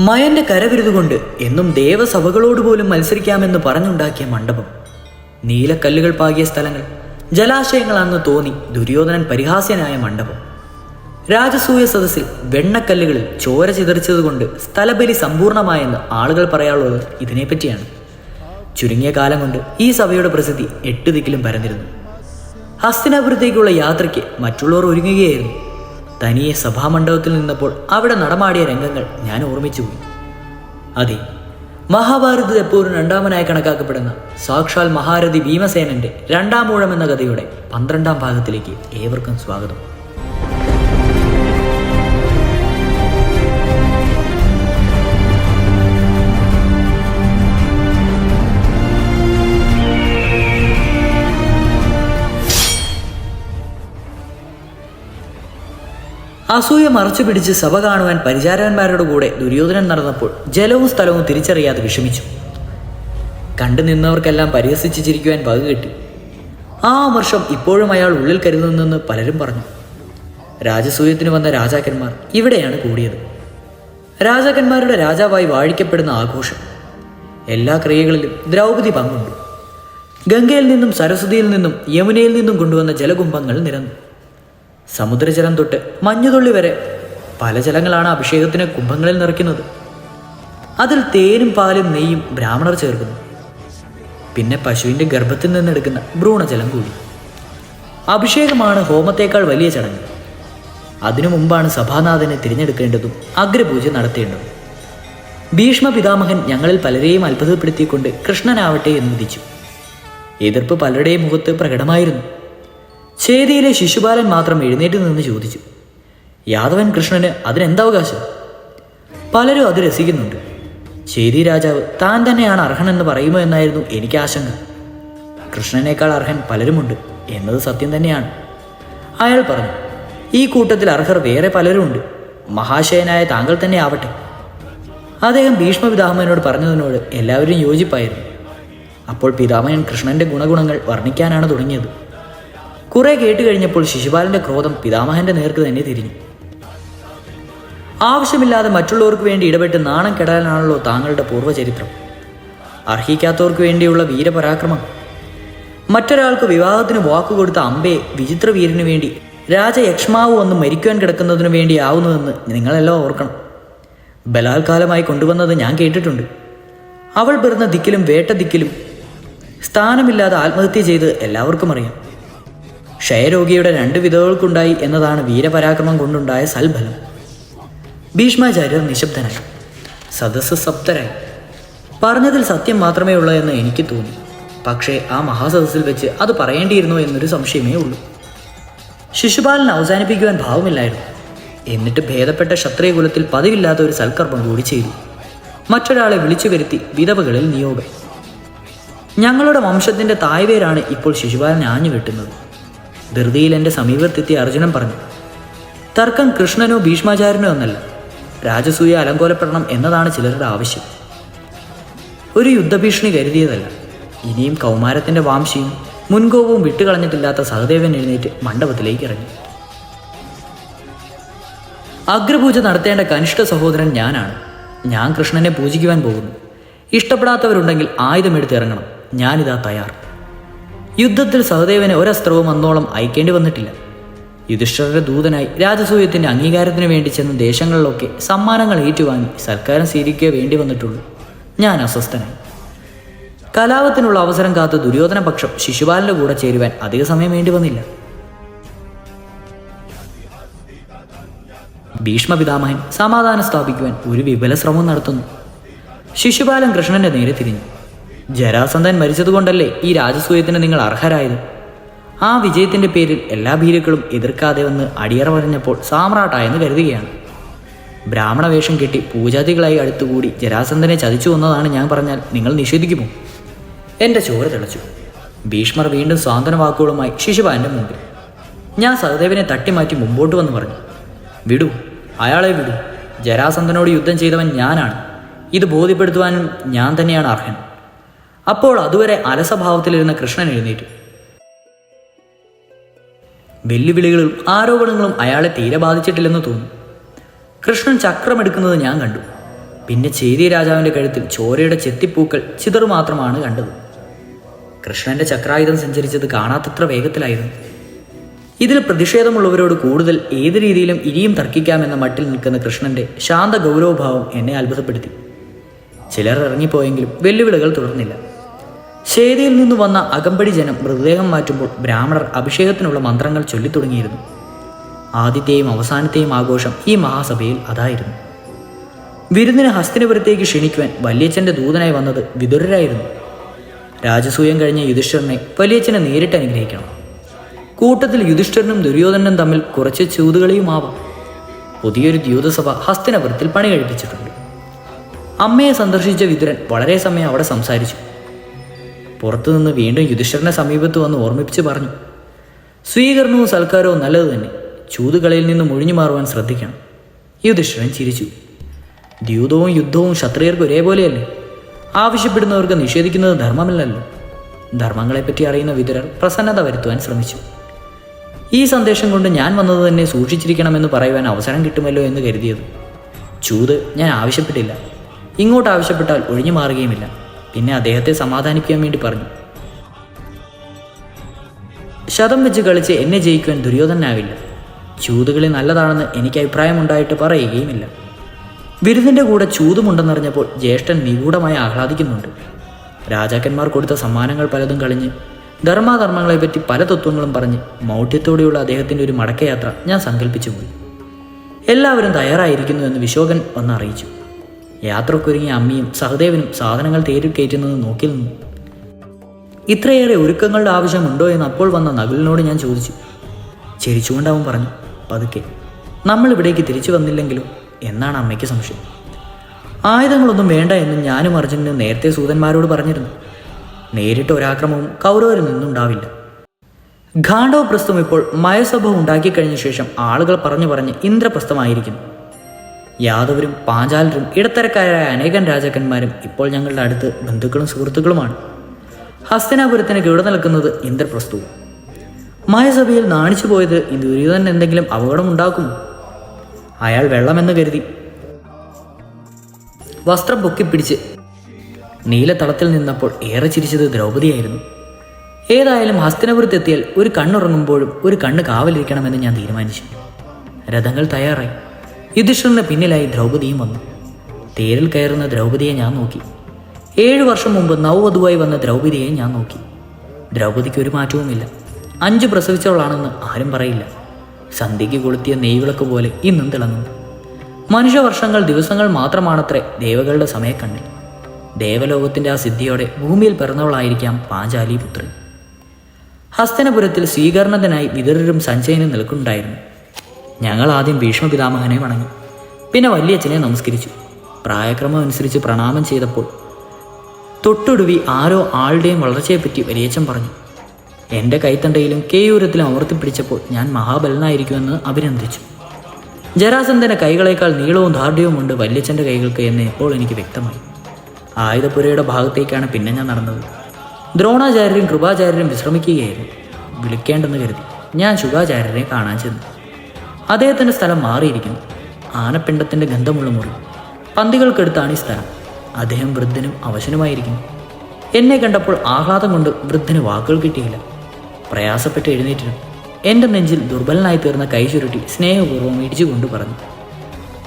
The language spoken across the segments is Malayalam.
മയന്റെ കരവിരുതുകൊണ്ട് എന്നും ദേവസഭകളോട് പോലും മത്സരിക്കാമെന്ന് പറഞ്ഞുണ്ടാക്കിയ മണ്ഡപം. നീലക്കല്ലുകൾ പാകിയ സ്ഥലങ്ങൾ. ജലാശയങ്ങളാണെന്ന് തോന്നി ദുര്യോധനൻ പരിഹാസ്യനായ മണ്ഡപം. രാജസൂയ സദസ്സിൽ വെണ്ണക്കല്ലുകളിൽ ചോര ചിതറിച്ചതുകൊണ്ട് സ്ഥലബലി സമ്പൂർണമായെന്ന് ആളുകൾ പറയാനുള്ളത് ഇതിനെപ്പറ്റിയാണ്. ചുരുങ്ങിയ കാലം കൊണ്ട് ഈ സഭയുടെ പ്രസിദ്ധി എട്ട് ദിക്കിലും പരന്നിരുന്നു. ഹസ്തിനാപുരത്തേക്കുള്ള യാത്രയ്ക്ക് മറ്റുള്ളവർ ഒരുങ്ങുകയായിരുന്നു. തനിയെ സഭാമണ്ഡപത്തിൽ നിന്നപ്പോൾ അവിടെ നടമാടിയ രംഗങ്ങൾ ഞാൻ ഓർമ്മിച്ചുപോയി അതെ മഹാഭാരത എപ്പോഴും രണ്ടാമനായി കണക്കാക്കപ്പെടുന്ന സാക്ഷാൽ മഹാരഥി ഭീമസേനന്റെ രണ്ടാം ഊഴം എന്ന കഥയുടെ പന്ത്രണ്ടാം ഭാഗത്തിലേക്ക് ഏവർക്കും സ്വാഗതം. അസൂയ മറച്ചു പിടിച്ച് സഭ കാണുവാൻ പരിചാരകന്മാരുടെ കൂടെ ദുര്യോധനൻ നടന്നപ്പോൾ ജലവും സ്ഥലവും തിരിച്ചറിയാതെ വിഷമിച്ചു. കണ്ടു നിന്നവർക്കെല്ലാം പരിഹസിച്ച് ചിരിക്കുവാൻ വക കിട്ടി. ആ വർഷം ഇപ്പോഴും അയാൾ ഉള്ളിൽ കരുതുന്നെന്ന് പലരും പറഞ്ഞു. രാജസൂയത്തിന് വന്ന രാജാക്കന്മാർ ഇവിടെയാണ് കൂടിയത്. രാജാക്കന്മാരുടെ രാജാവായി വാഴിക്കപ്പെടുന്ന ആഘോഷം. എല്ലാ ക്രിയകളിലും ദ്രൗപദി പങ്കുണ്ട്. ഗംഗയിൽ നിന്നും സരസ്വതിയിൽ നിന്നും യമുനയിൽ നിന്നും കൊണ്ടുവന്ന ജലകുംഭങ്ങൾ നിരന്നു. സമുദ്രജലം തൊട്ട് മഞ്ഞുതുള്ളി വരെ പല ജലങ്ങളാണ് അഭിഷേകത്തിന് കുംഭങ്ങളിൽ നിറയ്ക്കുന്നത്. അതിൽ തേനും പാലും നെയ്യും ബ്രാഹ്മണർ ചേർക്കുന്നു. പിന്നെ പശുവിന്റെ ഗർഭത്തിൽ നിന്നെടുക്കുന്ന ഭ്രൂണജലം കൂടി. അഭിഷേകമാണ് ഹോമത്തേക്കാൾ വലിയ ചടങ്ങ്. അതിനു മുമ്പാണ് സഭാനാഥനെ തിരഞ്ഞെടുക്കേണ്ടതും അഗ്രപൂജ നടത്തേണ്ടതും. ഭീഷ്മ പിതാമഹൻ ഞങ്ങളിൽ പലരെയും അത്ഭുതപ്പെടുത്തിക്കൊണ്ട് കൃഷ്ണനാവട്ടെ എന്ന് വിധിച്ചു. എതിർപ്പ് പലരുടെയും മുഖത്ത് പ്രകടമായിരുന്നു. ചേതിയിലെ ശിശുപാലൻ മാത്രം എഴുന്നേറ്റ് നിന്ന് ചോദിച്ചു യാദവൻ കൃഷ്ണന് അതിനെന്തവകാശം? പലരും അത് രസിക്കുന്നുണ്ട്. ചേതി രാജാവ് താൻ തന്നെയാണ് അർഹനെന്ന് പറയുമോ എന്നായിരുന്നു എനിക്ക് ആശങ്ക. കൃഷ്ണനേക്കാൾ അർഹൻ പലരുമുണ്ട് എന്നത് സത്യം തന്നെയാണ്. അയാൾ പറഞ്ഞു ഈ കൂട്ടത്തിൽ അർഹർ വേറെ പലരുമുണ്ട്. മഹാശയനായ താങ്കൾ തന്നെ ആവട്ടെ. അദ്ദേഹം ഭീഷ്മ പിതാമഹനോട് പറഞ്ഞതിനോട് എല്ലാവരും യോജിപ്പായിരുന്നു. അപ്പോൾ പിതാമഹൻ കൃഷ്ണന്റെ ഗുണഗുണങ്ങൾ വർണിക്കാനാണ് തുടങ്ങിയത്. കുറെ കേട്ട് കഴിഞ്ഞപ്പോൾ ശിശുപാലന്റെ ക്രോധം പിതാമഹന്റെ നേർക്ക് തന്നെ തിരിഞ്ഞു. ആവശ്യമില്ലാതെ മറ്റുള്ളവർക്ക് വേണ്ടി ഇടപെട്ട് നാണം കെടാനാണല്ലോ താങ്കളുടെ പൂർവചരിത്രം. അർഹിക്കാത്തവർക്ക് വേണ്ടിയുള്ള വീരപരാക്രമം. മറ്റൊരാൾക്ക് വിവാഹത്തിന് വാക്കുകൊടുത്ത അമ്പയെ വിചിത്ര വീരനു വേണ്ടി രാജയക്ഷ്മാവ് വന്ന് മരിക്കുവാൻ കിടക്കുന്നതിനു വേണ്ടിയാവുന്നുവെന്ന് നിങ്ങളെല്ലാം ഓർക്കണം. ബലാത്കാലമായി കൊണ്ടുവന്നത് ഞാൻ കേട്ടിട്ടുണ്ട്. അവൾ പിറന്ന ദിക്കിലും വേട്ട ദിക്കിലും സ്ഥാനമില്ലാതെ ആത്മഹത്യ ചെയ്ത് എല്ലാവർക്കും അറിയാം. ക്ഷയരോഗിയുടെ രണ്ട് വിധവകൾക്കുണ്ടായി എന്നതാണ് വീരപരാക്രമം കൊണ്ടുണ്ടായ സൽഫലം. ഭീഷ്മാചാര്യർ നിശബ്ദനായി സദസ്സ് സപ്തരായി. പറഞ്ഞതിൽ സത്യം മാത്രമേ ഉള്ളൂ എന്ന് എനിക്ക് തോന്നി. പക്ഷേ ആ മഹാസദസ്സിൽ വെച്ച് അത് പറയേണ്ടിയിരുന്നു എന്നൊരു സംശയമേ ഉള്ളൂ. ശിശുപാലൻ അവസാനിപ്പിക്കുവാൻ ഭാവമില്ലായിരുന്നു. എന്നിട്ട് ഭേദപ്പെട്ട ക്ഷത്രിയ കുലത്തിൽ പതിവില്ലാത്ത ഒരു സൽക്കർമ്മം കൂടി ചെയ്തു. മറ്റൊരാളെ വിളിച്ചു വരുത്തി വിധവകളിൽ നിയോഗം. ഞങ്ങളുടെ വംശത്തിന്റെ തായ്വേരാണ് ഇപ്പോൾ ശിശുപാലൻ ആഞ്ഞു വെട്ടുന്നത് ധൃതിയിൽ എന്റെ സമീപത്തെത്തിയ അർജുനൻ പറഞ്ഞു തർക്കം കൃഷ്ണനോ ഭീഷ്മാചാര്യനോ എന്നല്ല രാജസൂയ അലങ്കോലപ്പെടണം എന്നതാണ് ചിലരുടെ ആവശ്യം. ഒരു യുദ്ധഭീഷണി കരുതിയതല്ല. ഇനിയും കൗമാരത്തിന്റെ വാംശിയും മുൻകോപവും വിട്ടുകളഞ്ഞിട്ടില്ലാത്ത സഹദേവൻ എഴുന്നേറ്റ് മണ്ഡപത്തിലേക്ക് ഇറങ്ങി. അഗ്രപൂജ നടത്തേണ്ട കനിഷ്ഠ സഹോദരൻ ഞാനാണ്. ഞാൻ കൃഷ്ണനെ പൂജിക്കുവാൻ പോകുന്നു. ഇഷ്ടപ്പെടാത്തവരുണ്ടെങ്കിൽ ആയുധമെടുത്ത് ഇറങ്ങണം. ഞാനിതാ തയ്യാർ. യുദ്ധത്തിൽ സഹദേവന് ഒരസ്ത്രവും അന്നോളം അയക്കേണ്ടി വന്നിട്ടില്ല. യുധിഷ്ഠരുടെ ദൂതനായി രാജസൂയത്തിന്റെ അംഗീകാരത്തിന് വേണ്ടി ചെന്ന ദേശങ്ങളിലൊക്കെ സമ്മാനങ്ങൾ ഏറ്റുവാങ്ങി സൽക്കാരം സ്വീകരിക്കുക വേണ്ടി വന്നിട്ടുള്ളൂ. ഞാൻ അസ്വസ്ഥനായി. കലാപത്തിനുള്ള അവസരം കാത്ത് ദുര്യോധന പക്ഷം ശിശുപാലന്റെ കൂടെ ചേരുവാൻ അധിക സമയം വേണ്ടി വന്നില്ല. ഭീഷ്മ പിതാമഹൻ സമാധാനം സ്ഥാപിക്കുവാൻ ഒരു വിപുല ശ്രമം നടത്തുന്നു. ശിശുപാലൻ കൃഷ്ണന്റെ നേരെ തിരിഞ്ഞു. ജരാസന്ധൻ മരിച്ചതുകൊണ്ടല്ലേ ഈ രാജസൂയത്തിന് നിങ്ങൾ അർഹരായത്? ആ വിജയത്തിന്റെ പേരിൽ എല്ലാ ഭീരുക്കളും എതിർക്കാതെ വന്ന് അടിയറ പറഞ്ഞപ്പോൾ സാമ്രാട്ടായെന്ന് കരുതുകയാണ്. ബ്രാഹ്മണ വേഷം കെട്ടി പൂജാതികളായി അടുത്തുകൂടി ജരാസന്ധനെ ചതിച്ചു വന്നതാണ് ഞാൻ പറഞ്ഞാൽ നിങ്ങൾ നിഷേധിക്കുമോ? എന്റെ ചോര തിളച്ചു. ഭീഷ്മർ വീണ്ടും സ്വാതന്ത്ര്യ വാക്കുകളുമായി ശിശുപാലന്റെ മുമ്പിൽ. ഞാൻ സഹദേവനെ തട്ടിമാറ്റി മുമ്പോട്ട് വന്ന് പറഞ്ഞു വിടൂ അയാളെ വിടൂ. ജരാസന്ധനോട് യുദ്ധം ചെയ്തവൻ ഞാനാണ്. ഇത് ബോധ്യപ്പെടുത്തുവാനും ഞാൻ തന്നെയാണ് അർഹൻ. അപ്പോൾ അതുവരെ അലസഭാവത്തിലിരുന്ന കൃഷ്ണൻ എഴുന്നേറ്റു. വെല്ലുവിളികളും ആരോപണങ്ങളും അയാളെ തീരെ ബാധിച്ചിട്ടില്ലെന്ന് തോന്നുന്നു കൃഷ്ണൻ ചക്രമെടുക്കുന്നത് ഞാൻ കണ്ടു. പിന്നെ ചേരി രാജാവിന്റെ കഴുത്തിൽ ചോരയുടെ ചെത്തിപ്പൂക്കൾ ചിതറു മാത്രമാണ് കണ്ടത്. കൃഷ്ണന്റെ ചക്രായുധം സഞ്ചരിച്ചത് കാണാത്തത്ര വേഗത്തിലായിരുന്നു. ഇതിൽ പ്രതിഷേധമുള്ളവരോട് കൂടുതൽ ഏത് രീതിയിലും ഇനിയും തർക്കിക്കാമെന്ന മട്ടിൽ നിൽക്കുന്ന കൃഷ്ണന്റെ ശാന്ത ഗൗരവഭാവം എന്നെ അത്ഭുതപ്പെടുത്തി. ചിലർ ഇറങ്ങിപ്പോയെങ്കിലും വെല്ലുവിളികൾ തുടർന്നില്ല. ശേരിയിൽ നിന്ന് വന്ന അകമ്പടി ജനം മൃതദേഹം മാറ്റുമ്പോൾ ബ്രാഹ്മണർ അഭിഷേകത്തിനുള്ള മന്ത്രങ്ങൾ ചൊല്ലിത്തുടങ്ങിയിരുന്നു. ആദ്യത്തെയും അവസാനത്തെയും ആഘോഷം ഈ മഹാസഭയിൽ അതായിരുന്നു. വിരുന്നിന് ഹസ്തിനപുരത്തേക്ക് ക്ഷണിക്കുവാൻ വല്യച്ഛന്റെ ദൂതനായി വന്നത് വിതുരരായിരുന്നു. രാജസൂയം കഴിഞ്ഞ യുധിഷ്ഠിരനെ വലിയച്ഛനെ നേരിട്ട് അനുഗ്രഹിക്കണം. കൂട്ടത്തിൽ യുധിഷ്ഠിരനും ദുര്യോധനനും തമ്മിൽ കുറച്ച് ചൂതുകളിയുമാവാം. പുതിയൊരു ദ്യൂതസഭ ഹസ്തിനപുരത്തിൽ പണി കഴിപ്പിച്ചിട്ടുണ്ട് അമ്മയെ സന്ദർശിച്ച വിതുരൻ വളരെ സമയം അവിടെ സംസാരിച്ചു. പുറത്തുനിന്ന് വീണ്ടും യുധിഷ്ഠിരനെ സമീപത്ത് വന്ന് ഓർമ്മിപ്പിച്ച് പറഞ്ഞു സ്വീകരണവും സൽക്കാരവും നല്ലത് തന്നെ. ചൂതുകളിൽ നിന്ന് ഒഴിഞ്ഞു മാറുവാൻ ശ്രദ്ധിക്കണം. യുധിഷ്ഠിരൻ ചിരിച്ചു. ദ്യൂതവും യുദ്ധവും ക്ഷത്രിയർക്ക് ഒരേപോലെയല്ലേ? ആവശ്യപ്പെടുന്നവർക്ക് നിഷേധിക്കുന്നത് ധർമ്മമല്ലല്ലോ. ധർമ്മങ്ങളെപ്പറ്റി അറിയുന്ന വിതുരർ പ്രസന്നത വരുത്തുവാൻ ശ്രമിച്ചു. ഈ സന്ദേശം കൊണ്ട് ഞാൻ വന്നത് തന്നെ സൂക്ഷിച്ചിരിക്കണമെന്ന് പറയുവാൻ അവസരം കിട്ടുമല്ലോ എന്ന് കരുതിയത്. ചൂത് ഞാൻ ആവശ്യപ്പെട്ടില്ല. ഇങ്ങോട്ട് ആവശ്യപ്പെട്ടാൽ ഒഴിഞ്ഞു മാറുകയുമില്ല. പിന്നെ അദ്ദേഹത്തെ സമാധാനിപ്പിക്കാൻ വേണ്ടി പറഞ്ഞു. ശതം വെച്ച് കളിച്ച് എന്നെ ജയിക്കുവാൻ ദുര്യോധനാവില്ല. ചൂതുകളി നല്ലതാണെന്ന് എനിക്ക് അഭിപ്രായമുണ്ടായിട്ട് പറയുകയുമില്ല. വിരുന്നിന്റെ കൂടെ ചൂതുമുണ്ടെന്നറിഞ്ഞപ്പോൾ ജ്യേഷ്ഠൻ നിഗൂഢമായി ആഹ്ലാദിക്കുന്നുണ്ട്. രാജാക്കന്മാർ കൊടുത്ത സമ്മാനങ്ങൾ പലതും കളിഞ്ഞ് ധർമാധർമ്മങ്ങളെപ്പറ്റി പല തത്വങ്ങളും പറഞ്ഞ് മൗഢ്യത്തോടെയുള്ള അദ്ദേഹത്തിന്റെ ഒരു മടക്കയാത്ര ഞാൻ സങ്കല്പിച്ചു പോയി. എല്ലാവരും തയ്യാറായിരിക്കുന്നു എന്ന് വിശോകൻ വന്ന് അറിയിച്ചു. യാത്രക്കൊരുങ്ങിയ അമ്മിയും സഹദേവനും സാധനങ്ങൾ തേരിൽ കയറ്റുന്നത് നോക്കി നിന്നു. ഇത്രയേറെ ഒരുക്കങ്ങളുടെ ആവശ്യമുണ്ടോ എന്ന് അപ്പോൾ വന്ന നകുലിനോട് ഞാൻ ചോദിച്ചു. ചിരിച്ചുകൊണ്ട് അവൻ പറഞ്ഞു പതുക്കെ. നമ്മൾ ഇവിടേക്ക് തിരിച്ചു വന്നില്ലെങ്കിലും എന്നാണ് അമ്മയ്ക്ക് സംശയം. ആയുധങ്ങളൊന്നും വേണ്ട എന്ന് ഞാനും അർജുനും നേരത്തെ സൂതന്മാരോട് പറഞ്ഞിരുന്നു. നേരിട്ട് ഒരാക്രമവും കൗരവരിൽ നിന്നുണ്ടാവില്ല. ഖാണ്ഡവ പ്രസ്തം ഇപ്പോൾ മയസഭ ഉണ്ടാക്കിക്കഴിഞ്ഞ ശേഷം ആളുകൾ പറഞ്ഞു പറഞ്ഞ് ഇന്ദ്രപ്രസ്ഥമായിരിക്കുന്നു. യാദവരും പാഞ്ചാലരും ഇടത്തരക്കാരായ അനേകം രാജാക്കന്മാരും ഇപ്പോൾ ഞങ്ങളുടെ അടുത്ത് ബന്ധുക്കളും സുഹൃത്തുക്കളുമാണ്. ഹസ്തനാപുരത്തിന് കിട നിൽക്കുന്നത് ഇന്ദ്രപ്രസ്തു മായസഭയിൽ നാണിച്ചു പോയത് ദുര്യോധനൻ എന്തെങ്കിലും അപകടമുണ്ടാക്കുമോ? അയാൾ വെള്ളമെന്ന് കരുതി. വസ്ത്രം പൊക്കിപ്പിടിച്ച് നീലത്തളത്തിൽ നിന്നപ്പോൾ ഏറെ ചിരിച്ചത് ദ്രൗപതിയായിരുന്നു. ഏതായാലും ഹസ്തിനപുരത്തെത്തിയാൽ ഒരു കണ്ണുറങ്ങുമ്പോഴും ഒരു കണ്ണ് കാവലിരിക്കണമെന്ന് ഞാൻ തീരുമാനിച്ചു. രഥങ്ങൾ തയ്യാറായി. യുധിഷ്ഠിരന് പിന്നിലായി ദ്രൗപദിയും വന്നു. തേരിൽ കയറുന്ന ദ്രൗപദിയെ ഞാൻ നോക്കി. ഏഴു വർഷം മുമ്പ് നവവധുവായി വന്ന ദ്രൗപദിയെ ഞാൻ നോക്കി. ദ്രൗപദിക്ക് ഒരു മാറ്റവുമില്ല. അഞ്ച് പ്രസവിച്ചവളാണെന്ന് ആരും പറയില്ല. സന്ധ്യയ്ക്ക് കൊളുത്തിയ നെയ്വിളക്ക് പോലെ ഇന്നും തിളങ്ങുന്നു. മനുഷ്യവർഷങ്ങൾ ദിവസങ്ങൾ മാത്രമാണത്രേ ദേവകളുടെ സമയക്കണ്ണി ദേവലോകത്തിന്റെ ആ സിദ്ധിയോടെ ഭൂമിയിൽ പിറന്നവളായിരിക്കാം പാഞ്ചാലി പുത്രി. ഹസ്തനപുരത്തിൽ സ്വീകരണത്തിനായി വിതരരും സഞ്ജയനും നിൽക്കുന്നുണ്ടായിരുന്നു ഞങ്ങൾ ആദ്യം ഭീഷ്മ പിതാമഹനെ വണങ്ങി. പിന്നെ വല്യച്ഛനെ നമസ്കരിച്ചു. പ്രായക്രമം അനുസരിച്ച് പ്രണാമം ചെയ്തപ്പോൾ തൊട്ടൊടുവി ആരോ ആളുടെയും വളർച്ചയെപ്പറ്റി വലിയച്ഛൻ പറഞ്ഞു. എന്റെ കൈത്തണ്ടയിലും കേയൂരത്തിലും അമർത്തിപ്പിടിച്ചപ്പോൾ ഞാൻ മഹാബലനായിരിക്കുമെന്ന് അഭിനന്ദിച്ചു. ജരാസന്ധന്റെ കൈകളേക്കാൾ നീളവും ദാർഢ്യവും ഉണ്ട് വല്യച്ഛന്റെ കൈകൾക്ക് എന്ന് ഇപ്പോൾ എനിക്ക് വ്യക്തമായി. ആയുധപുരയുടെ ഭാഗത്തേക്കാണ് പിന്നെ ഞാൻ നടന്നത്. ദ്രോണാചാര്യരും കൃപാചാര്യരും വിശ്രമിക്കുകയായിരുന്നു. വിളിക്കേണ്ടെന്ന് കരുതി ഞാൻ ശുഭാചാര്യരെ കാണാൻ ചെന്നു. അദ്ദേഹത്തിന്റെ സ്ഥലം മാറിയിരിക്കുന്നു. ആനപ്പിണ്ടത്തിന്റെ ഗന്ധമുള്ള മുറി. പന്തികൾക്കെടുത്താണ് ഈ സ്ഥലം. അദ്ദേഹം വൃദ്ധനും അവശനുമായിരിക്കുന്നു. എന്നെ കണ്ടപ്പോൾ ആഹ്ലാദം കൊണ്ട് വൃദ്ധന് വാക്കുകൾ കിട്ടിയില്ല. പ്രയാസപ്പെട്ട് എഴുന്നേറ്റിരുന്നു എന്റെ നെഞ്ചിൽ ദുർബലനായി തീർന്ന കൈ ചുരുട്ടി സ്നേഹപൂർവം ഇടിച്ചുകൊണ്ട് പറഞ്ഞു.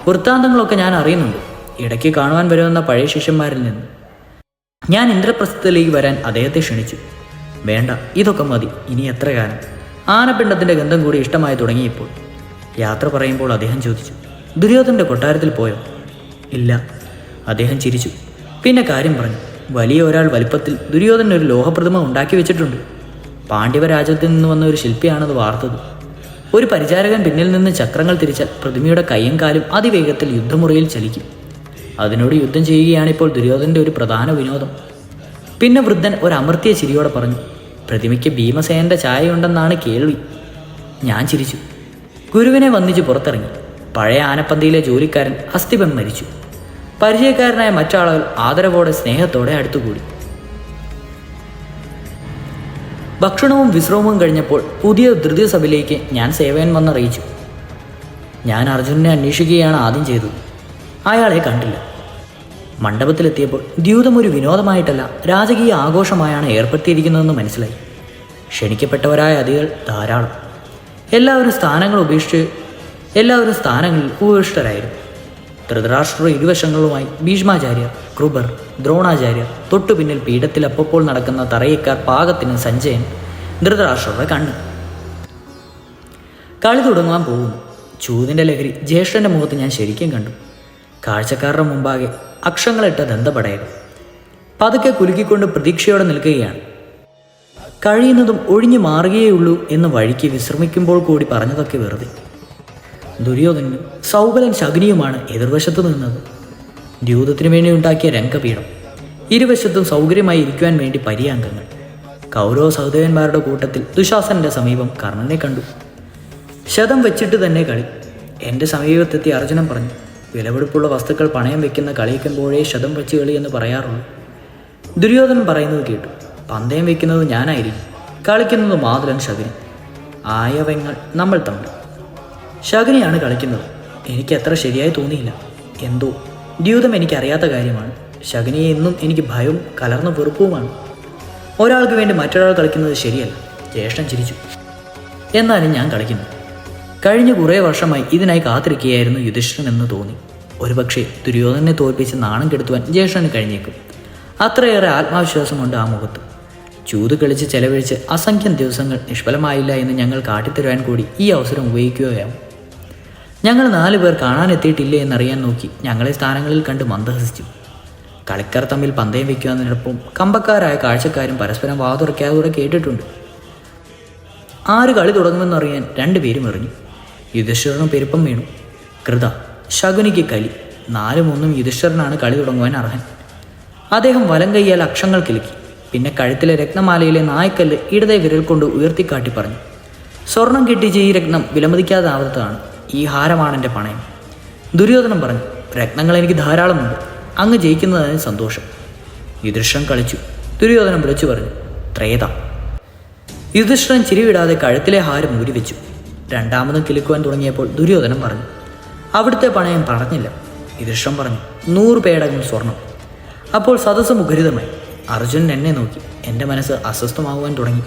വൃത്താന്തങ്ങളൊക്കെ ഞാൻ അറിയുന്നുണ്ട്. ഇടയ്ക്ക് കാണുവാൻ വരുമെന്ന പഴയ ശിഷ്യന്മാരിൽ നിന്ന്. ഞാൻ ഇന്ദ്രപ്രസ്ഥത്തിലേക്ക് വരാൻ അദ്ദേഹത്തെ ക്ഷണിച്ചു. വേണ്ട ഇതൊക്കെ മതി. ഇനി എത്ര കാലം? ആനപ്പിണ്ടത്തിന്റെ ഗന്ധം കൂടി ഇഷ്ടമായി തുടങ്ങിയപ്പോൾ. യാത്ര പറയുമ്പോൾ അദ്ദേഹം ചോദിച്ചു ദുര്യോധന്റെ കൊട്ടാരത്തിൽ പോയോ? ഇല്ല. അദ്ദേഹം ചിരിച്ചു. പിന്നെ കാര്യം പറഞ്ഞു വലിയ ഒരാൾ വലിപ്പത്തിൽ ദുര്യോധനൻ ഒരു ലോഹപ്രതിമ ഉണ്ടാക്കി വെച്ചിട്ടുണ്ട്. പാണ്ഡ്യവ രാജ്യത്തിൽ നിന്ന് വന്ന ഒരു ശില്പിയാണത് വാർത്തത്. ഒരു പരിചാരകൻ പിന്നിൽ നിന്ന് ചക്രങ്ങൾ തിരിച്ചാൽ പ്രതിമയുടെ കൈയും കാലും അതിവേഗത്തിൽ യുദ്ധമുറിയിൽ ചലിക്കും. അതിനോട് യുദ്ധം ചെയ്യുകയാണിപ്പോൾ ദുര്യോധനന്റെ ഒരു പ്രധാന വിനോദം. പിന്നെ വൃദ്ധൻ ഒരു അമർത്തിയ ചിരിയോടെ പറഞ്ഞു പ്രതിമയ്ക്ക് ഭീമസേനന്റെ ചായയുണ്ടെന്നാണ് കേൾവി. ഞാൻ ചിരിച്ചു. ഗുരുവിനെ വന്നിച്ച് പുറത്തിറങ്ങി. പഴയ ആനപ്പന്തിയിലെ ജോലിക്കാരൻ അസ്ഥിപൻ മരിച്ചു. പരിചയക്കാരനായ മറ്റാളുകൾ ആദരവോടെ സ്നേഹത്തോടെ അടുത്തുകൂടി. ഭക്ഷണവും വിശ്രമവും കഴിഞ്ഞപ്പോൾ പുതിയ ധൃതി സഭയിലേക്ക് ഞാൻ സേവകൻ വന്നറിയിച്ചു. ഞാൻ അർജുനനെ അന്വേഷിക്കുകയാണ് ആദ്യം ചെയ്തത്. അയാളെ കണ്ടില്ല. മണ്ഡപത്തിലെത്തിയപ്പോൾ ദ്യൂതം ഒരു വിനോദമായിട്ടല്ല രാജകീയ ആഘോഷമായാണ് ഏർപ്പെടുത്തിയിരിക്കുന്നതെന്ന് മനസ്സിലായി. ക്ഷണിക്കപ്പെട്ടവരായ അതികൾ ധാരാളം. എല്ലാവരും സ്ഥാനങ്ങൾ ഉപേക്ഷിച്ച് എല്ലാവരും സ്ഥാനങ്ങളിൽ ഉപവിഷ്ടരായിരുന്നു ധൃതരാഷ്ട്ര ഇരുവശങ്ങളുമായി ഭീഷ്മാചാര്യർ കൃപർ ദ്രോണാചാര്യർ തൊട്ടുപിന്നിൽ പീഠത്തിൽ അപ്പപ്പോൾ നടക്കുന്ന തറയക്കാർ പാകത്തിന് സഞ്ജയൻ ധൃതരാഷ്ട്രയുടെ കണ്ണ്. കളി തുടങ്ങാൻ പോകുന്നു. ചൂതിന്റെ ലഹരി ജ്യേഷ്ഠന്റെ മുഖത്ത് ഞാൻ ശരിക്കും കണ്ടു. കാഴ്ചക്കാരുടെ മുമ്പാകെ അക്ഷങ്ങളിട്ട ദന്തപടയുന്നു പതുക്കെ കുലുക്കിക്കൊണ്ട് പ്രതീക്ഷയോടെ നിൽക്കുകയാണ്. കഴിയുന്നതും ഒഴിഞ്ഞു മാറുകയുള്ളൂ എന്ന് വഴിക്ക് വിശ്രമിക്കുമ്പോൾ കൂടി പറഞ്ഞതൊക്കെ വെറുതെ. ദുര്യോധനും സൗബലൻ ശകുനിയുമാണ് എതിർവശത്ത് നിന്നത്. ദ്യൂതത്തിനു വേണ്ടി ഉണ്ടാക്കിയ രംഗപീഠം. ഇരുവശത്തും സൗകര്യമായി ഇരിക്കുവാൻ വേണ്ടി പര്യാംഗങ്ങൾ. കൗരവ സഹദേവന്മാരുടെ കൂട്ടത്തിൽ ദുശാസനന്റെ സമീപം കർണനെ കണ്ടു. ശതം വെച്ചിട്ട് തന്നെ കളി. എന്റെ സമീപത്തെത്തി അർജുനൻ പറഞ്ഞു വിലപിടിപ്പുള്ള വസ്തുക്കൾ പണയം വെക്കുന്ന കളിയിക്കുമ്പോഴേ ശതം വെച്ച് കളി എന്ന് പറയാറുള്ളൂ. ദുര്യോധനൻ പറയുന്നത് കേട്ടു. പന്തയം വെക്കുന്നത് ഞാനായിരിക്കും. കളിക്കുന്നത് മാധുരൻ ശകുനി. ആയവങ്ങൾ നമ്മൾ തമ്മിൽ. ശകുനിയാണ് കളിക്കുന്നത്. എനിക്ക് അത്ര ശരിയായി തോന്നിയില്ല. എന്തോ ദ്യൂതം എനിക്കറിയാത്ത കാര്യമാണ്. ശകുനിയെ എന്നും എനിക്ക് ഭയവും കലർന്ന വെറുപ്പുമാണ് ഒരാൾക്ക് വേണ്ടി മറ്റൊരാൾ കളിക്കുന്നത് ശരിയല്ല. ജ്യേഷ്ഠൻ ചിരിച്ചു. എന്നാലും ഞാൻ കളിക്കുന്നു. കഴിഞ്ഞ കുറേ വർഷമായി ഇതിനായി കാത്തിരിക്കുകയായിരുന്നു യുധിഷ്ഠൻ എന്ന് തോന്നി. ഒരുപക്ഷെ ദുര്യോധനെ തോൽപ്പിച്ച് നാണം കെടുത്തുവാൻ ജ്യേഷ്ഠന് കഴിഞ്ഞേക്കും. അത്രയേറെ ആത്മവിശ്വാസമുണ്ട് ആ മുഖത്ത്. ചൂത് കളിച്ച് ചെലവഴിച്ച് അസംഖ്യം ദിവസങ്ങൾ നിഷ്ഫലമായില്ല എന്ന് ഞങ്ങൾ കാട്ടിത്തരുവാൻ കൂടി ഈ അവസരം ഉപയോഗിക്കുകയാവും ഞങ്ങൾ നാലു പേർ കാണാനെത്തിയിട്ടില്ലേ എന്നറിയാൻ നോക്കി ഞങ്ങളെ സ്ഥാനങ്ങളിൽ കണ്ട് മന്ദഹസിച്ചു. കളിക്കാർ തമ്മിൽ പന്തയം വയ്ക്കുവാനൊപ്പം കമ്പക്കാരായ കാഴ്ചക്കാരും പരസ്പരം വാതുറയ്ക്കാതെ കേട്ടിട്ടുണ്ട്. ആര് കളി തുടങ്ങുമെന്നറിയാൻ രണ്ടുപേരും എറിഞ്ഞു. യുധിഷ്ഠിരനും പെരുപ്പം വീണു. കൃത ശകുനിക്ക് കലി. നാലുമൊന്നും യുധിഷ്ഠിരനാണ് കളി തുടങ്ങുവാൻ അർഹൻ. അദ്ദേഹം വലം കൈയാൽ അക്ഷങ്ങൾ കിലുക്കി. പിന്നെ കഴുത്തിലെ രത്നമാലയിലെ നായ്ക്കല്ല് ഇടതേ വിരൽ കൊണ്ട് ഉയർത്തിക്കാട്ടി പറഞ്ഞു സ്വർണം കിട്ടിച്ച് ഈ രത്നം വിലമതിക്കാതാവാത്തതാണ് ഈ ഹാരമാണ് എന്റെ പണയം. ദുര്യോധനം പറഞ്ഞു രത്നങ്ങൾ എനിക്ക് ധാരാളമുണ്ട്. അങ്ങ് ജയിക്കുന്നതിന് സന്തോഷം. യുധിഷ്ഠൻ കളിച്ചു. ദുര്യോധനം വിളിച്ചു പറഞ്ഞു ത്രേത. യുധിഷ്ഠൻ ചിരിവിടാതെ കഴുത്തിലെ ഹാരം ഊരിവെച്ചു രണ്ടാമതും കിലുക്കുവാൻ തുടങ്ങിയപ്പോൾ ദുര്യോധനം പറഞ്ഞു അവിടുത്തെ പണയം പറഞ്ഞില്ല. യുധിഷ്ഠൻ പറഞ്ഞു നൂറ് പേടകം സ്വർണം. അപ്പോൾ സദസ്സ് മുഖരിതമായി. അർജുനൻ എന്നെ നോക്കി. എന്റെ മനസ്സ് അസ്വസ്ഥമാകുവാൻ തുടങ്ങി.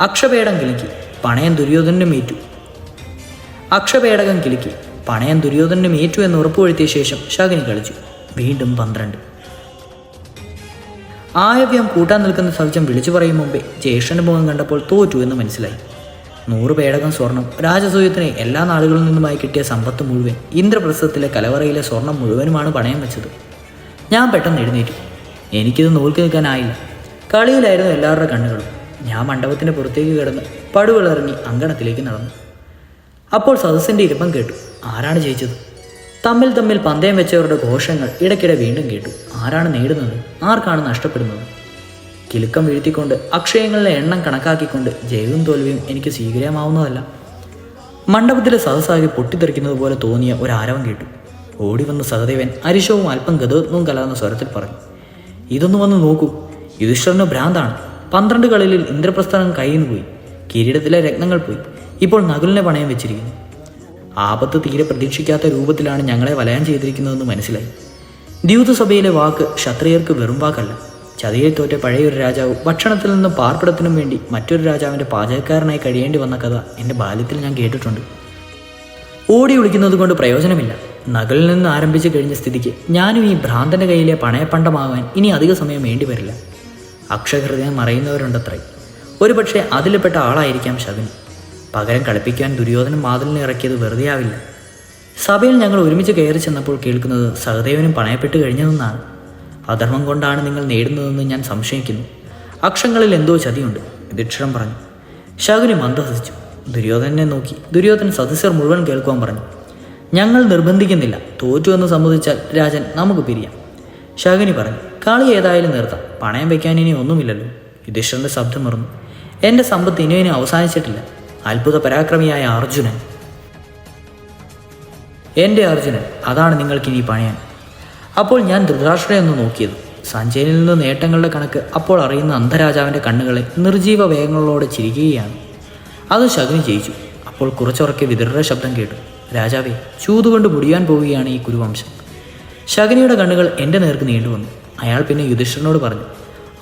അക്ഷപേടം കിളിക്കി പണയം ദുര്യോധനും ഏറ്റു. അക്ഷപേടകം കിളിക്കി പണയം ദുര്യോധനും ഏറ്റു എന്ന് ഉറപ്പുവരുത്തിയ ശേഷം ശകുനി കളിച്ചു. വീണ്ടും പന്ത്രണ്ട്. ആയവ്യം കൂട്ടാൻ നിൽക്കുന്ന സൗജം വിളിച്ചു പറയും മുമ്പേ ജ്യേഷ്ഠന്റെ മുഖം കണ്ടപ്പോൾ തോറ്റു എന്ന് മനസ്സിലായി. നൂറ് പേടകം സ്വർണം രാജസൂയത്തിന് എല്ലാ നാടുകളിൽ നിന്നുമായി കിട്ടിയ സമ്പത്ത് മുഴുവൻ ഇന്ദ്രപ്രസ്ഥത്തിലെ കലവറയിലെ സ്വർണം മുഴുവനുമാണ് പണയം വെച്ചത്. ഞാൻ പെട്ടെന്ന് എഴുന്നേറ്റു. എനിക്കിത് നോക്കി നിൽക്കാനായില്ല കളിയിലായിരുന്നു എല്ലാവരുടെ കണ്ണുകളും. ഞാൻ മണ്ഡപത്തിന്റെ പുറത്തേക്ക് കിടന്ന് പടുവിളിറങ്ങി അങ്കണത്തിലേക്ക് നടന്നു. അപ്പോൾ സദസ്സിന്റെ ഇരുമ്പം കേട്ടു. ആരാണ് ജയിച്ചത്? തമ്മിൽ തമ്മിൽ പന്തയം വെച്ചവരുടെ ഘോഷങ്ങൾ ഇടയ്ക്കിടെ വീണ്ടും കേട്ടു. ആരാണ് നേടുന്നത്? ആർക്കാണ് നഷ്ടപ്പെടുന്നത്? കിലുക്കം വീഴ്ത്തിക്കൊണ്ട് അക്ഷയങ്ങളുടെ എണ്ണം കണക്കാക്കിക്കൊണ്ട് ജയവും തോൽവിയും എനിക്ക് സ്വീകാര്യമാവുന്നതല്ല. മണ്ഡപത്തിലെ സദസ്സാകെ പൊട്ടിത്തെറിക്കുന്നത് പോലെ തോന്നിയ ഒരു ആരവം കേട്ടു. ഓടിവന്ന സഹദേവൻ അരിശവും അല്പം ഗതത്വവും കലർന്ന സ്വരത്തിൽ പറഞ്ഞു. ഇതൊന്നു വന്ന് നോക്കൂ. യുധിഷ്ഠറിന് ഭ്രാന്താണ്. പന്ത്രണ്ട് കളിലിൽ ഇന്ദ്രപ്രസ്ഥാനം കയ്യിൽ പോയി. കിരീടത്തിലെ രത്നങ്ങൾ പോയി. ഇപ്പോൾ നകുലിനെ പണയം വെച്ചിരിക്കുന്നു. ആപത്ത് തീരെ പ്രതീക്ഷിക്കാത്ത രൂപത്തിലാണ് ഞങ്ങളെ വലയം ചെയ്തിരിക്കുന്നതെന്ന് മനസ്സിലായി. ദ്യൂതസഭയിലെ വാക്ക് ക്ഷത്രിയർക്ക് വെറും വാക്കല്ല. ചതിയെ തോറ്റ പഴയൊരു രാജാവ് ഭക്ഷണത്തിൽ നിന്നും പാർപ്പിടത്തിനും വേണ്ടി മറ്റൊരു രാജാവിന്റെ പാചകക്കാരനായി കഴിയേണ്ടി വന്ന കഥ എന്റെ ബാല്യത്തിൽ ഞാൻ കേട്ടിട്ടുണ്ട്. ഓടി ഒളിക്കുന്നത് കൊണ്ട് പ്രയോജനമില്ല. നകളിൽ നിന്ന് ആരംഭിച്ചു കഴിഞ്ഞ സ്ഥിതിക്ക് ഞാനും ഈ ഭ്രാന്തന്റെ കയ്യിലെ പണയപ്പണ്ടമാകാൻ ഇനി അധിക സമയം വേണ്ടി വരില്ല. അക്ഷഹൃദയം മറയുന്നവരുണ്ടത്രേ. ഒരുപക്ഷെ അതിൽപ്പെട്ട ആളായിരിക്കാം ശകുനി. പകരം കളിപ്പിക്കാൻ ദുര്യോധനം മാതലിനെ ഇറക്കിയത് വെറുതെയാവില്ല. സഭയിൽ ഞങ്ങൾ ഒരുമിച്ച് കയറി ചെന്നപ്പോൾ കേൾക്കുന്നത് സഹദേവനും പണയപ്പെട്ട് കഴിഞ്ഞതെന്നാണ്. അധർമ്മം കൊണ്ടാണ് നിങ്ങൾ നേടുന്നതെന്ന് ഞാൻ സംശയിക്കുന്നു. അക്ഷങ്ങളിൽ എന്തോ ചതിയുണ്ട് ദിക്ഷണം പറഞ്ഞു. ശകുനി മന്ദഹസിച്ചു. ദുര്യോധനെ നോക്കി. ദുര്യോധനൻ സദസ്യർ മുഴുവൻ കേൾക്കുവാൻ പറഞ്ഞു. ഞങ്ങൾ നിർബന്ധിക്കുന്നില്ല. തോറ്റു എന്ന് സമ്മതിച്ചാൽ രാജൻ നമുക്ക് പിരിയാം. ശകുനി പറഞ്ഞു കളി ഏതായാലും നിർത്താം. പണയം വയ്ക്കാൻ ഇനി ഒന്നുമില്ലല്ലോ. യുധിഷ്ഠിരന്റെ ശബ്ദം മറന്നു. എന്റെ സമ്പത്ത് ഇനി ഇനി അവസാനിച്ചിട്ടില്ല. അത്ഭുത പരാക്രമിയായ അർജുനൻ. എന്റെ അർജുനൻ അതാണ് നിങ്ങൾക്ക് ഇനി പണയാൻ. അപ്പോൾ ഞാൻ ധൃതരാഷ്ട്രയെ ഒന്ന് നോക്കിയത്. സഞ്ജയനിൽ നിന്ന് നേട്ടങ്ങളുടെ കണക്ക് അപ്പോൾ അറിയുന്ന അന്ധരാജാവിന്റെ കണ്ണുകളെ നിർജീവ വേഗങ്ങളോടെ ചിരിക്കുകയാണ്. അത് ശകുനി ജയിച്ചു. അപ്പോൾ കുറച്ചുറക്കെ വിതരുടെ ശബ്ദം കേട്ടു. രാജാവേ ചൂതുകൊണ്ട് മുടിയാൻ പോവുകയാണ് ഈ കുരുവംശം. ശകനിയുടെ കണ്ണുകൾ എന്റെ നേർക്ക് നീണ്ടുവന്നു. അയാൾ പിന്നെ യുധിഷ്ഠിരനോട് പറഞ്ഞു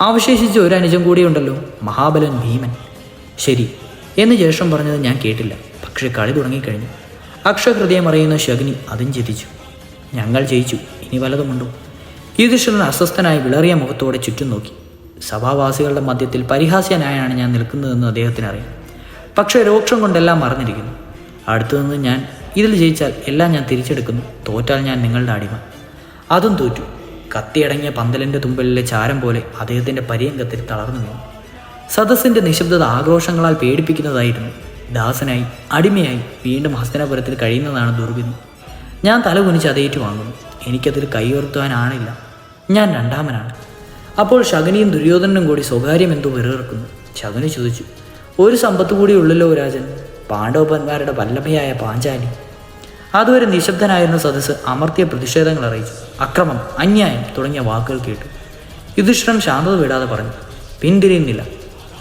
അവശേഷിച്ച ഒരു അനുജം കൂടിയുണ്ടല്ലോ മഹാബലൻ ഭീമൻ. ശരി എന്ന് ജേഷം പറഞ്ഞത് ഞാൻ കേട്ടില്ല. പക്ഷേ കളി തുടങ്ങിക്കഴിഞ്ഞു. അക്ഷഹൃദയം അറിയുന്ന ശകുനി അതും ചിന്തിച്ചു ഞങ്ങൾ ജയിച്ചു ഇനി വലതുമുണ്ടോ യുധിഷ്ഠിരൻ അസ്വസ്ഥനായി വിളറിയ മുഖത്തോടെ ചുറ്റും നോക്കി. സഭാവാസികളുടെ മധ്യത്തിൽ പരിഹാസ്യനായാണ് ഞാൻ നിൽക്കുന്നതെന്ന് അദ്ദേഹത്തിന് അറിയാം. പക്ഷേ രോക്ഷം കൊണ്ടെല്ലാം മറന്നിരിക്കുന്നു അടുത്തുനിന്ന് ഞാൻ ഇതിൽ ജയിച്ചാൽ എല്ലാം ഞാൻ തിരിച്ചെടുക്കുന്നു. തോറ്റാൽ ഞാൻ നിങ്ങളുടെ അടിമ. അതും തോറ്റു. കത്തിയടങ്ങിയ പന്തലിന്റെ തുമ്പലിലെ ചാരം പോലെ അദ്ദേഹത്തിന്റെ പര്യങ്കത്തിൽ തളർന്നു വീണു. സദസ്സിന്റെ നിശബ്ദത ആഘോഷങ്ങളാൽ പേടിപ്പിക്കുന്നതായിരുന്നു. ദാസനായി അടിമയായി വീണ്ടും ഹസ്തനപുരത്തിൽ കഴിയുന്നതാണ് ദുർവിധി ഞാൻ തല കുനിച്ച് അതേറ്റു വാങ്ങുന്നു. എനിക്കതിൽ കൈയോർത്തുവാനാണില്ല. ഞാൻ രണ്ടാമനാണ്. അപ്പോൾ ശകുനിയും ദുര്യോധനനും കൂടി സ്വകാര്യം എന്തോ വിറയിറക്കുന്നു ശകുനി ചോദിച്ചു ഒരു സമ്പത്ത് കൂടി ഉള്ളല്ലോ രാജൻ. പാണ്ഡവന്മാരുടെ വല്ലഭയായ പാഞ്ചാലി. അതുവരെ നിശബ്ദനായിരുന്ന സദസ്സ് അമർത്തിയ പ്രതിഷേധങ്ങൾ അറിയിച്ചു. അക്രമം അന്യായം തുടങ്ങിയ വാക്കുകൾ കേട്ടു. യുധിഷ്ഠിരൻ ശാന്തത വിടാതെ പറഞ്ഞു പിന്തിരിയുന്നില്ല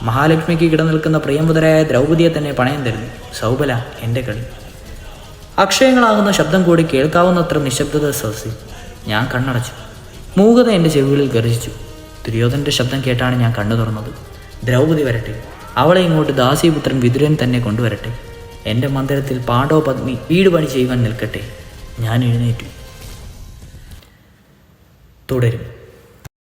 മഹാലക്ഷ്മിക്ക് കിടനിൽക്കുന്ന പ്രിയംവതരായ ദ്രൗപതിയെ തന്നെ പണയം തരുന്നു. സൗബല എന്റെ കളി അക്ഷയങ്ങളാകുന്ന ശബ്ദം കൂടി കേൾക്കാവുന്നത്ര നിശബ്ദത സദസ്സിൽ. ഞാൻ കണ്ണടച്ചു. മൂകത എന്റെ ചെവികളിൽ ഗർജിച്ചു. ദുര്യോധനന്റെ ശബ്ദം കേട്ടാണ് ഞാൻ കണ്ണു തുറന്നത്. ദ്രൗപതി വരട്ടെ. അവളെ ഇങ്ങോട്ട് ദാസിപുത്രൻ വിതുരൻ തന്നെ കൊണ്ടുവരട്ടെ. എന്റെ മന്ദിരത്തിൽ പാണ്ഡവ പത്നി വീട് പണി ചെയ്യുവാൻ നിൽക്കട്ടെ. ഞാൻ എഴുന്നേറ്റു. തുടരും.